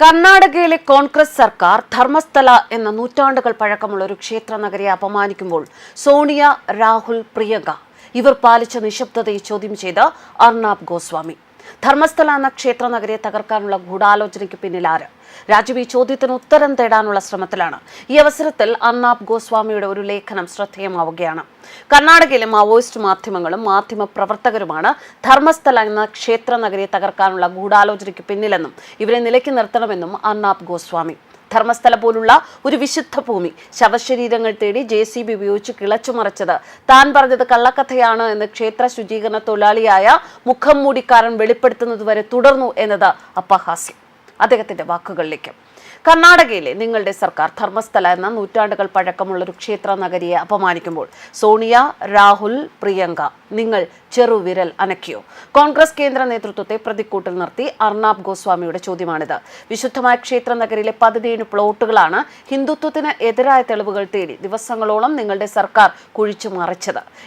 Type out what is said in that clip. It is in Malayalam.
കർണാടകയിലെ കോൺഗ്രസ് സർക്കാർ ധർമ്മസ്ഥല എന്ന നൂറ്റാണ്ടുകൾ പഴക്കമുള്ള ഒരു ക്ഷേത്ര നഗരിയെ അപമാനിക്കുമ്പോൾ സോണിയ രാഹുൽ പ്രിയങ്ക ഇവർ പാലിച്ച നിശബ്ദതയെ ചോദ്യം ചെയ്ത അർണാബ് ഗോസ്വാമി. ധർമ്മസ്ഥല എന്ന ക്ഷേത്ര നഗരിയെ തകർക്കാനുള്ള ഗൂഢാലോചനയ്ക്ക് പിന്നിൽ ആര്? രാജീവ് ഈ ചോദ്യത്തിന് ഉത്തരം തേടാനുള്ള ശ്രമത്തിലാണ്. ഈ അവസരത്തിൽ അർണാബ് ഗോസ്വാമിയുടെ ഒരു ലേഖനം ശ്രദ്ധേയമാവുകയാണ്. കർണാടകയിലെ മാവോയിസ്റ്റ് മാധ്യമങ്ങളും മാധ്യമ പ്രവർത്തകരുമാണ് ധർമ്മസ്ഥല എന്ന ക്ഷേത്ര നഗരിയെ തകർക്കാനുള്ള ഗൂഢാലോചനയ്ക്ക് പിന്നിലെന്നും ഇവരെ നിലയ്ക്ക് നിർത്തണമെന്നും അർണാബ് ഗോസ്വാമി. ധർമ്മസ്ഥല പോലുള്ള ഒരു വിശുദ്ധ ഭൂമി ശവശരീരങ്ങൾ തേടി ജെ സി ബി ഉപയോഗിച്ച് കിളച്ചുമറിച്ചത് താൻ പറഞ്ഞത് കള്ളക്കഥയാണ് എന്ന് ക്ഷേത്ര ശുചീകരണ തൊഴിലാളിയായ മുഖം മൂടിക്കാരൻ വെളിപ്പെടുത്തുന്നത് വരെ തുടർന്നു എന്നത് അപഹാസ്യം. അദ്ദേഹത്തിന്റെ വാക്കുകളിലേക്ക്. കർണാടകയിലെ നിങ്ങളുടെ സർക്കാർ ധർമ്മസ്ഥല എന്ന നൂറ്റാണ്ടുകൾ പഴക്കമുള്ള ഒരു ക്ഷേത്ര നഗരിയെ അപമാനിക്കുമ്പോൾ സോണിയ രാഹുൽ പ്രിയങ്ക നിങ്ങൾ ചെറുവിരൽ അനക്കിയോ? കോൺഗ്രസ് കേന്ദ്ര നേതൃത്വത്തെ പ്രതിക്കൂട്ടിൽ നിർത്തി അർണാബ് ഗോസ്വാമിയുടെ ചോദ്യമാണിത്. വിശുദ്ധമായ ക്ഷേത്ര നഗരിയിലെ പതിനേഴ് പ്ലോട്ടുകളാണ് ഹിന്ദുത്വത്തിന് എതിരായ തെളിവുകൾ തേടി ദിവസങ്ങളോളം നിങ്ങളുടെ സർക്കാർ കുഴിച്ചു മറിച്ചത്.